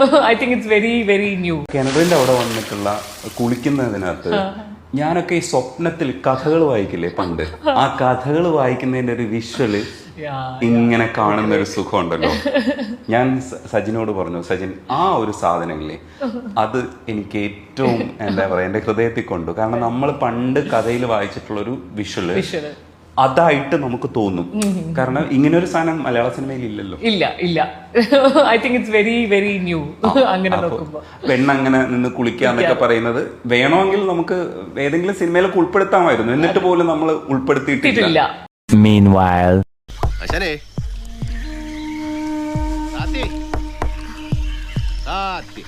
I think it's very very new കാനഡയിൽ അവിടെ വന്നിട്ടുള്ള കുളിക്കുന്നതിനകത്ത് ഞാനൊക്കെ ഈ സ്വപ്നത്തിൽ കഥകൾ വായിക്കില്ലേ പണ്ട്? ആ കഥകൾ വായിക്കുന്നതിന്റെ ഒരു വിഷ്വൽ ഇങ്ങനെ കാണുന്ന ഒരു സുഖമുണ്ടല്ലോ. ഞാൻ സജിനോട് പറഞ്ഞു സജിൻ ആ ഒരു സാധനമില്ലേ അത് എനിക്ക് ഏറ്റവും എന്താ പറയാ എന്റെ ഹൃദയത്തിൽ കൊണ്ടു. കാരണം നമ്മൾ പണ്ട് കഥയിൽ വായിച്ചിട്ടുള്ള ഒരു വിഷ്വൽ. അതായിട്ട് നമുക്ക് തോന്നും. കാരണം ഇങ്ങനെ ഒരു സാധനം മലയാള സിനിമയിൽ ഇല്ലല്ലോ. ഇല്ല ഇല്ല. I think it's very very new അങ്ങനെ പെണ്ണങ്ങനെ നിന്ന് കുളിക്കാന്നൊക്കെ പറയുന്നത് വേണമെങ്കിൽ നമുക്ക് ഏതെങ്കിലും സിനിമയിലൊക്കെ ഉൾപ്പെടുത്താമായിരുന്നു. എന്നിട്ട് പോലും നമ്മൾ ഉൾപ്പെടുത്തിയിട്ടില്ല. താത്തി. താത്തി.